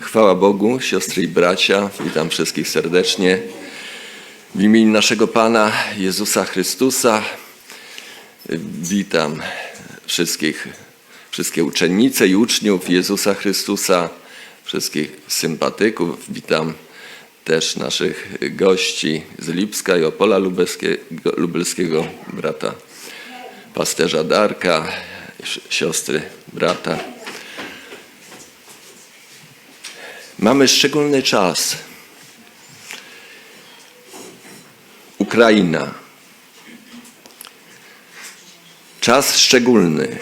Chwała Bogu, siostry i bracia, witam wszystkich serdecznie. W imieniu naszego Pana Jezusa Chrystusa witam wszystkich, wszystkie uczennice i uczniów Jezusa Chrystusa, wszystkich sympatyków. Witam też naszych gości z Lipska i Opola Lubelskiego, lubelskiego brata pasterza Darka, si- siostry brata. Mamy szczególny czas. Ukraina. Czas szczególny.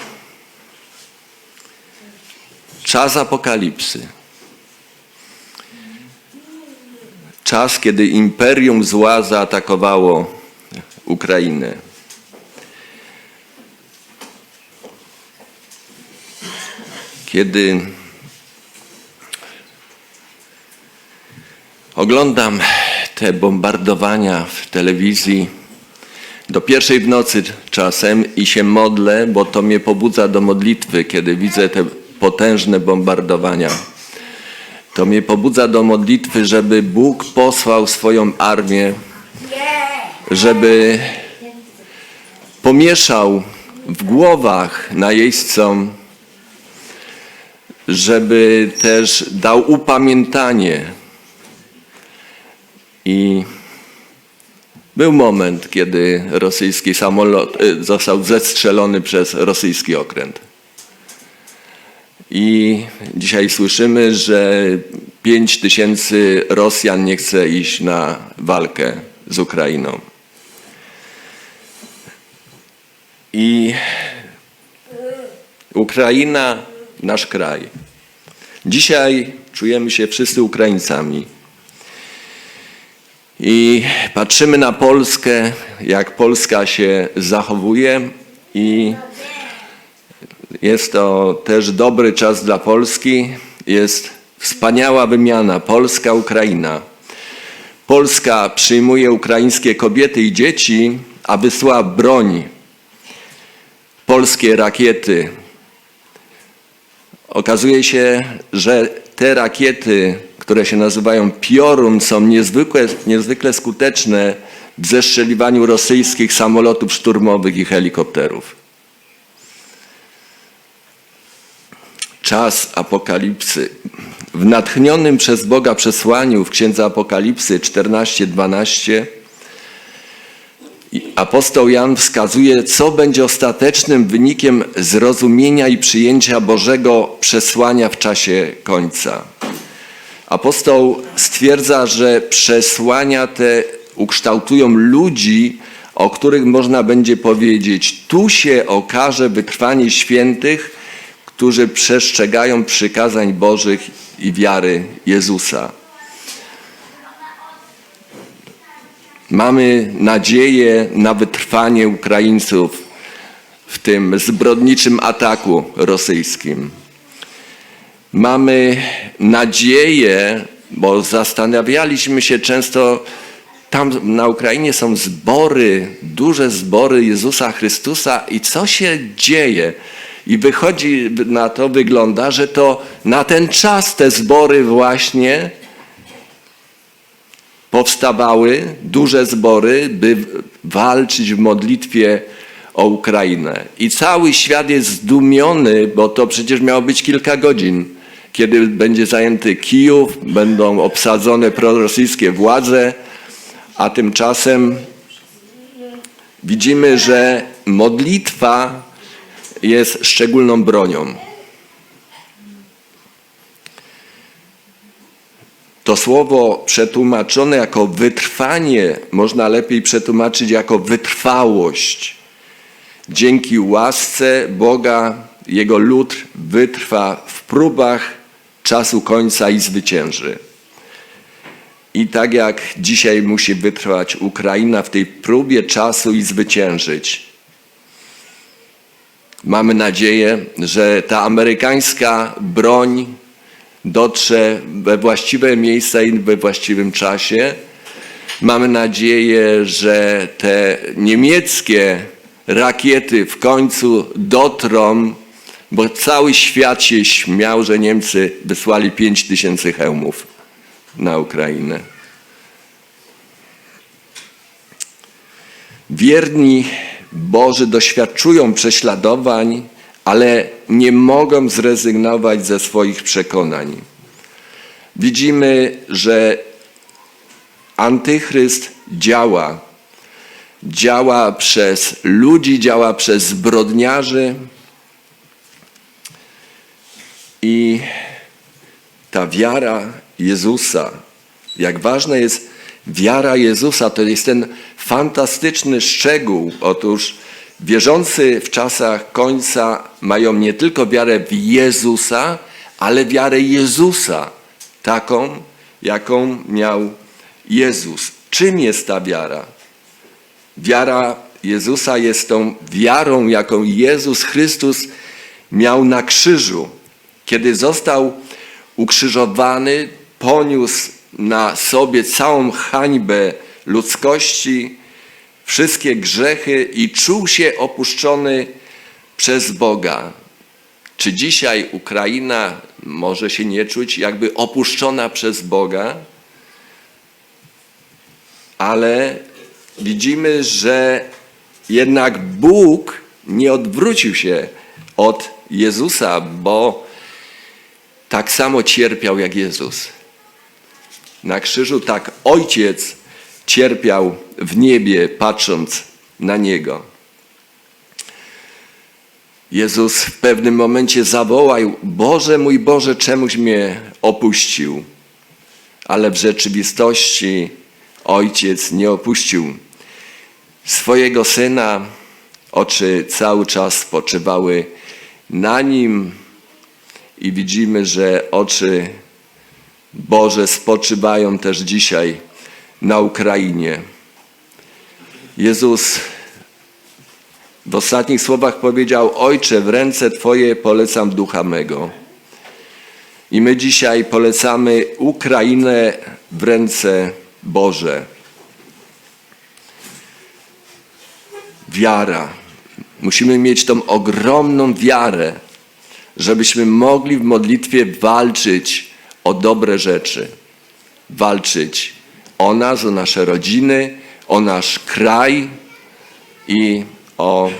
Czas apokalipsy. Czas, kiedy imperium zła zaatakowało Ukrainę. Kiedy Oglądam te bombardowania w telewizji do pierwszej w nocy czasem i się modlę, bo to mnie pobudza do modlitwy, kiedy widzę te potężne bombardowania. To mnie pobudza do modlitwy, żeby Bóg posłał swoją armię, żeby pomieszał w głowach najeźdźcom, żeby też dał upamiętanie i był moment, kiedy rosyjski samolot y, został zestrzelony przez rosyjski okręt. I dzisiaj słyszymy, że 5 tysięcy Rosjan nie chce iść na walkę z Ukrainą. I Ukraina, nasz kraj. Dzisiaj czujemy się wszyscy Ukraińcami. I patrzymy na Polskę, jak Polska się zachowuje, i jest to też dobry czas dla Polski. Jest wspaniała wymiana Polska-Ukraina. Polska przyjmuje ukraińskie kobiety i dzieci, a wysyła broń, polskie rakiety. Okazuje się, że te rakiety, które się nazywają Piorun, są niezwykle, niezwykle skuteczne w zestrzeliwaniu rosyjskich samolotów szturmowych i helikopterów. Czas apokalipsy. W natchnionym przez Boga przesłaniu w Księdze Apokalipsy 14:12 i Apostoł Jan wskazuje, co będzie ostatecznym wynikiem zrozumienia i przyjęcia Bożego przesłania w czasie końca. Apostoł stwierdza, że przesłania te ukształtują ludzi, o których można będzie powiedzieć: Tu się okaże wytrwanie świętych, którzy przestrzegają przykazań Bożych i wiary Jezusa. Mamy nadzieję na wytrwanie Ukraińców w tym zbrodniczym ataku rosyjskim. Mamy nadzieję, bo zastanawialiśmy się często, tam na Ukrainie są zbory, duże zbory Jezusa Chrystusa i co się dzieje? I wychodzi na to, wygląda, że to na ten czas te zbory właśnie powstawały duże zbory, by walczyć w modlitwie o Ukrainę. I cały świat jest zdumiony, bo to przecież miało być kilka godzin, kiedy będzie zajęty Kijów, będą obsadzone prorosyjskie władze, a tymczasem widzimy, że modlitwa jest szczególną bronią. To słowo przetłumaczone jako wytrwanie można lepiej przetłumaczyć jako wytrwałość. Dzięki łasce Boga Jego lud wytrwa w próbach czasu końca i zwycięży. I tak jak dzisiaj musi wytrwać Ukraina w tej próbie czasu i zwyciężyć. Mamy nadzieję, że ta amerykańska broń dotrze we właściwe miejsca i we właściwym czasie. Mamy nadzieję, że te niemieckie rakiety w końcu dotrą bo cały świat się śmiał, że Niemcy wysłali 5 tysięcy hełmów na Ukrainę. Wierni Boży doświadczują prześladowań, ale nie mogą zrezygnować ze swoich przekonań. Widzimy, że antychryst działa. Działa przez ludzi, działa przez zbrodniarzy. I ta wiara Jezusa, jak ważna jest wiara Jezusa, to jest ten fantastyczny szczegół. Otóż wierzący w czasach końca mają nie tylko wiarę w Jezusa, ale wiarę Jezusa, taką, jaką miał Jezus. Czym jest ta wiara? Wiara Jezusa jest tą wiarą, jaką Jezus Chrystus miał na krzyżu. Kiedy został ukrzyżowany, poniósł na sobie całą hańbę ludzkości, wszystkie grzechy i czuł się opuszczony przez Boga. Czy dzisiaj Ukraina może się nie czuć jakby opuszczona przez Boga? Ale widzimy, że jednak Bóg nie odwrócił się od Jezusa, bo tak samo cierpiał jak Jezus. Na krzyżu tak Ojciec cierpiał w niebie, patrząc na Niego. Jezus w pewnym momencie zawołał: Boże mój Boże, czemuś mnie opuścił? Ale w rzeczywistości Ojciec nie opuścił swojego syna. Oczy cały czas spoczywały na nim i widzimy, że oczy Boże spoczywają też dzisiaj na Ukrainie. Jezus w ostatnich słowach powiedział: Ojcze, w ręce Twoje polecam ducha mego. I my dzisiaj polecamy Ukrainę w ręce Boże. Wiara. Musimy mieć tą ogromną wiarę, żebyśmy mogli w modlitwie walczyć o dobre rzeczy. Walczyć o nas, o nasze rodziny, o nasz kraj i o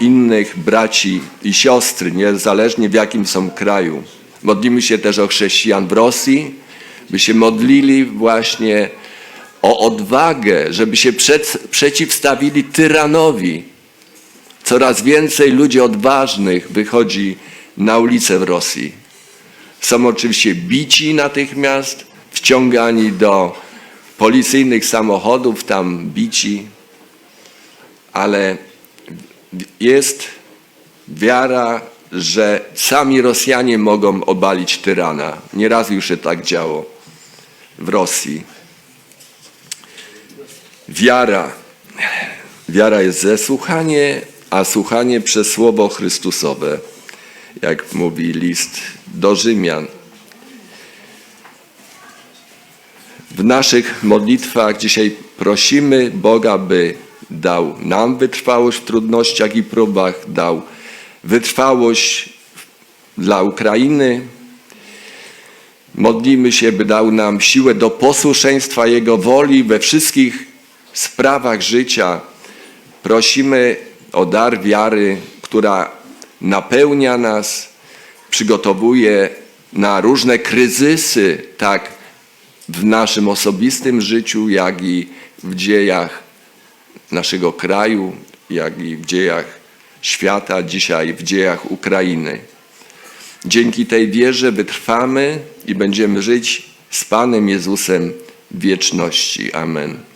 innych braci i siostry, niezależnie w jakim są kraju. Modlimy się też o chrześcijan w Rosji, by się modlili właśnie o odwagę, żeby się przed, przeciwstawili tyranowi. Coraz więcej ludzi odważnych wychodzi na ulicę w Rosji. Są oczywiście bici natychmiast, wciągani do policyjnych samochodów, tam bici, ale jest wiara, że sami Rosjanie mogą obalić tyrana. Nieraz już się tak działo w Rosji. Wiara. Wiara jest zesłuchanie, a słuchanie przez Słowo Chrystusowe, jak mówi list do Rzymian. W naszych modlitwach dzisiaj prosimy Boga, by dał nam wytrwałość w trudnościach i próbach, dał wytrwałość dla Ukrainy. Modlimy się, by dał nam siłę do posłuszeństwa Jego woli we wszystkich sprawach życia. Prosimy o dar wiary, która napełnia nas, przygotowuje na różne kryzysy, tak w naszym osobistym życiu, jak i w dziejach naszego kraju, jak i w dziejach świata, dzisiaj w dziejach Ukrainy. Dzięki tej wierze wytrwamy i będziemy żyć z Panem Jezusem wieczności. Amen.